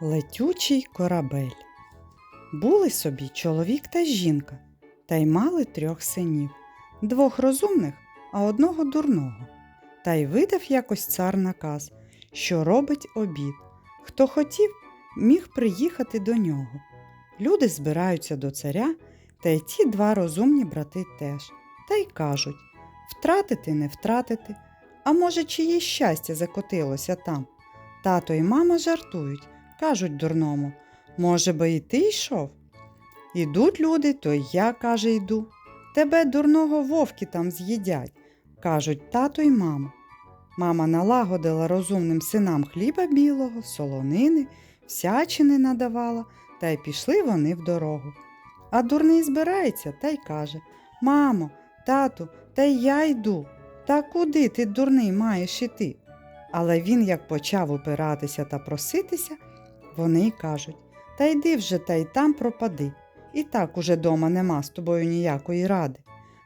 Летючий корабель. Були собі чоловік та жінка, та й мали трьох синів, двох розумних, а одного дурного. Та й видав якось цар наказ, що робить обід. Хто хотів, міг приїхати до нього. Люди збираються до царя, та й ті два розумні брати теж, та й кажуть втратити не втратити, а може, чиє щастя закотилося там. Тато і мама жартують, кажуть дурному, може би і ти йшов? Ідуть люди, то й я, каже, йду. Тебе дурного вовки там з'їдять, кажуть тато й мама. Мама налагодила розумним синам хліба білого, солонини, всячини надавала, та й пішли вони в дорогу. А дурний збирається та й каже Мамо, тату, та й я йду. Та куди ти, дурний, маєш іти? Але він, як почав упиратися та проситися, вони й кажуть Та йди вже та й там пропади. І так уже дома нема з тобою ніякої ради.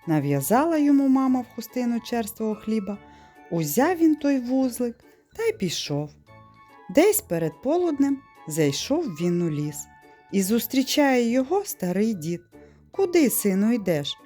Нав'язала йому мама в хустину черствого хліба, узяв він той вузлик та й пішов. Десь перед полуднем зайшов він у ліс і зустрічає його старий дід. Куди, сину, йдеш?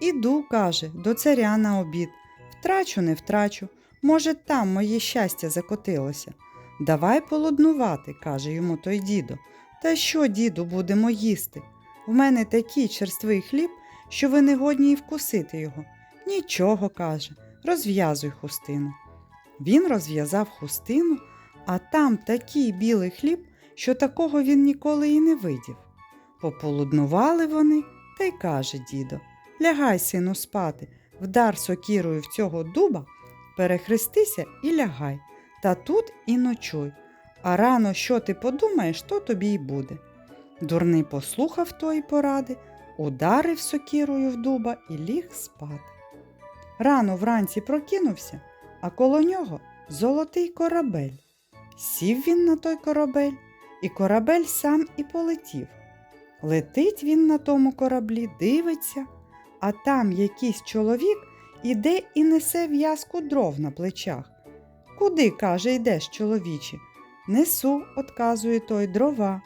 Іду, каже, до царя на обід. Втрачу, не втрачу. Може, там моє щастя закотилося. Давай полуднувати, каже йому той дідо. Та що, діду, будемо їсти? В мене такий черствий хліб, що ви не годні й вкусити його. Нічого, каже, розв'язуй хустину. Він розв'язав хустину, а там такий білий хліб, що такого він ніколи і не видів. Пополуднували вони, та й каже дідо Лягай, сину, спати, вдар сокірою в цього дуба, перехрестися і лягай, та тут і ночуй. А рано що ти подумаєш, то тобі й буде. Дурний послухав тої поради, ударив сокірою в дуба і ліг спати. Рано вранці прокинувся, а коло нього золотий корабель. Сів він на той корабель, і корабель сам і полетів. Летить він на тому кораблі, дивиться, а там якийсь чоловік іде і несе в'язку дров на плечах. Куди, каже, йдеш, чоловіче? Несу, отказує той дрова.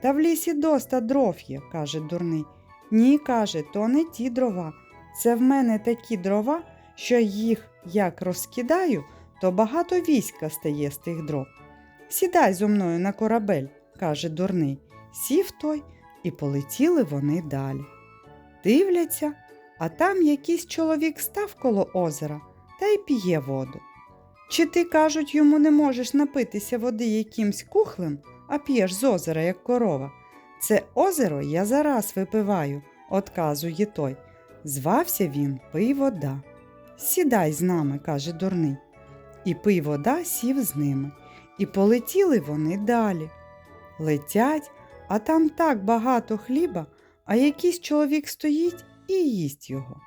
Та в лісі доста дров є, каже дурний. Ні, каже, то не ті дрова. Це в мене такі дрова, що їх як розкидаю, то багато війська стає з тих дров. Сідай зо мною на корабель, каже дурний. Сів той, і полетіли вони далі. Дивляться, а там якийсь чоловік став коло озера та й п'є воду. Чи ти, кажуть, йому не можеш напитися води якимсь кухлем, а п'єш з озера, як корова? Це озеро я зараз випиваю, отказує той. Звався він пий вода. Сідай з нами, каже дурний. І пий вода сів з ними. І полетіли вони далі. Летять, а там так багато хліба, а якийсь чоловік стоїть і їсть його.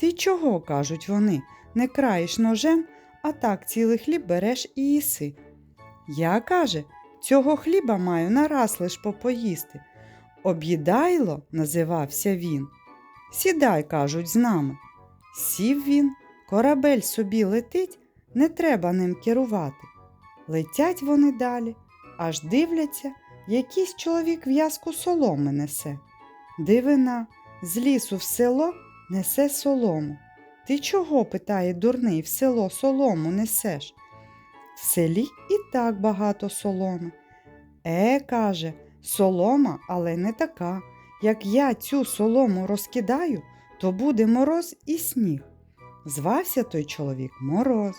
Ти чого, кажуть вони, не краєш ножем, а так цілий хліб береш і їси. Я, каже, цього хліба маю нараз лиш попоїсти. Об'їдайло, називався він. Сідай, кажуть, з нами. Сів він, корабель собі летить, не треба ним керувати. Летять вони далі, аж дивляться, якийсь чоловік в'язку соломи несе. Дивина, з лісу в село несе солому. Ти чого, питає дурний, в село солому несеш? В селі і так багато соломи. Е, каже, солома, але не така. Як я цю солому розкидаю, то буде мороз і сніг. Звався той чоловік мороз.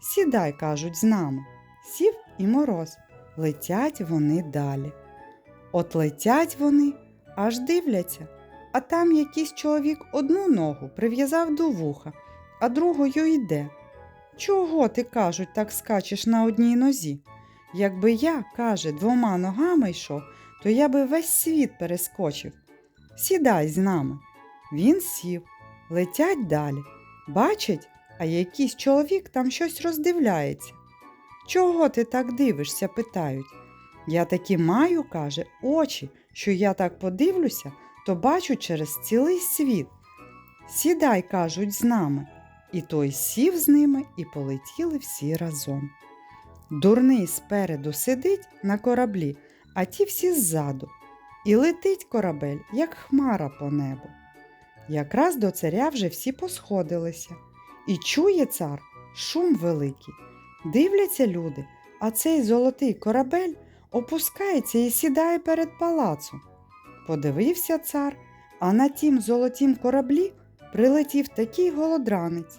Сідай, кажуть, з нами. Сів і мороз. Летять вони далі. От летять вони, аж дивляться, а там якийсь чоловік одну ногу прив'язав до вуха, а другою йде. Чого ти, кажуть, так скачеш на одній нозі? Якби я, каже, двома ногами йшов, то я би весь світ перескочив. Сідай з нами. Він сів, летять далі. Бачить, а якийсь чоловік там щось роздивляється. Чого ти так дивишся? питають. Я таки маю, каже, очі, що я так подивлюся, то бачу через цілий світ. Сідай, кажуть, з нами. І той сів з ними і полетіли всі разом. Дурний спереду сидить на кораблі, а ті всі ззаду. І летить корабель, як хмара по небу. Якраз до царя вже всі посходилися, і чує цар шум великий. Дивляться люди, а цей золотий корабель опускається і сідає перед палацом. Подивився цар, а на тім золотім кораблі прилетів такий голодранець.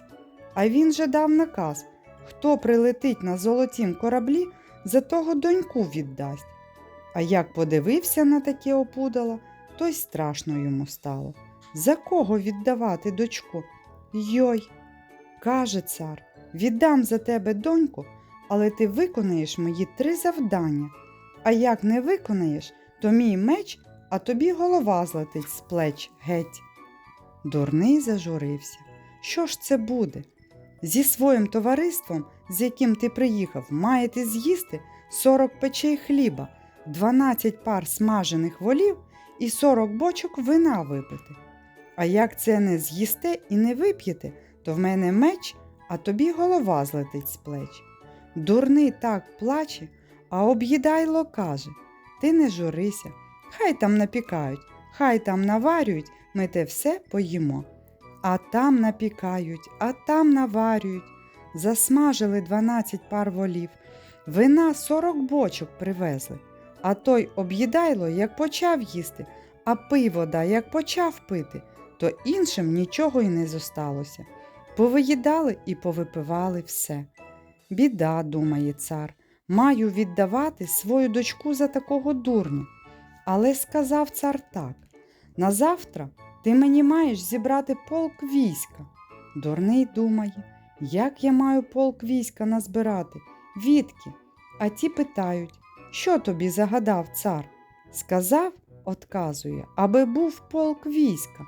А він же дав наказ, хто прилетить на золотім кораблі, за того доньку віддасть. А як подивився на таке опудало, то й страшно йому стало. За кого віддавати дочку? Йой, каже цар, віддам за тебе доньку, але ти виконаєш мої три завдання. А як не виконаєш, то мій меч, а тобі голова злетить з плеч геть. Дурний зажурився. Що ж це буде? Зі своїм товариством, з яким ти приїхав, маєте з'їсти 40 печей хліба, 12 пар смажених волів і 40 бочок вина випити. А як це не з'їсте і не вип'єте, то в мене меч, а тобі голова злетить з плеч. Дурний так плаче, а об'їдайло каже Ти не журися, хай там напікають, хай там наварюють, ми те все поїмо. А там напікають, а там наварюють. Засмажили 12 пар волів, вина 40 бочок привезли. А той об'їдайло, як почав їсти, а пиво да, як почав пити, то іншим нічого й не зосталося. Повиїдали і повипивали все. Біда, думає цар, маю віддавати свою дочку за такого дурня. Але сказав цар так: назавтра ти мені маєш зібрати полк війська. Дурний думає, як я маю полк війська назбирати? Відки? А ті питають, що тобі загадав цар? Сказав, отказує, аби був полк війська.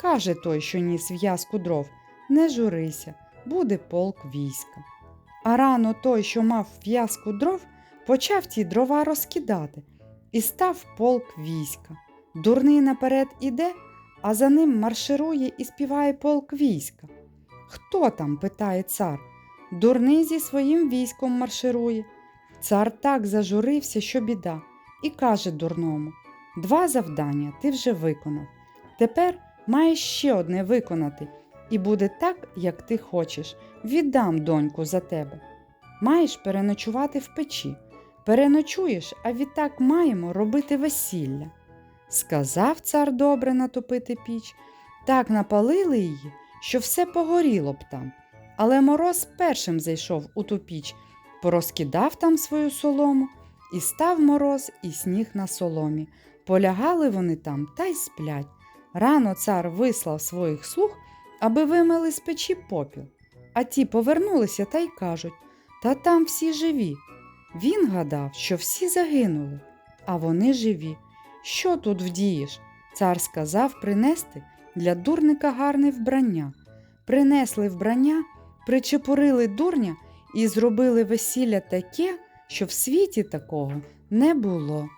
Каже той, що ніс в'язку дров, не журися, буде полк війська. А рано той, що мав в'язку дров, почав ті дрова розкидати і став полк війська. Дурний наперед іде, а за ним марширує і співає полк війська. Хто там? питає цар. Дурний зі своїм військом марширує. Цар так зажурився, що біда, і каже дурному Два завдання ти вже виконав. Тепер маєш ще одне виконати, і буде так, як ти хочеш. Віддам доньку за тебе. Маєш переночувати в печі. Переночуєш, а відтак маємо робити весілля. Сказав цар добре натопити піч, так напалили її, що все погоріло б там. Але мороз першим зайшов у ту піч, порозкидав там свою солому, і став мороз і сніг на соломі. Полягали вони там та й сплять. Рано цар вислав своїх слуг, аби вимили з печі попіл. А ті повернулися та й кажуть Та там всі живі. Він гадав, що всі загинули, а вони живі. Що тут вдієш? Цар сказав принести для дурника гарне вбрання. Принесли вбрання, причепурили дурня і зробили весілля таке, що в світі такого не було.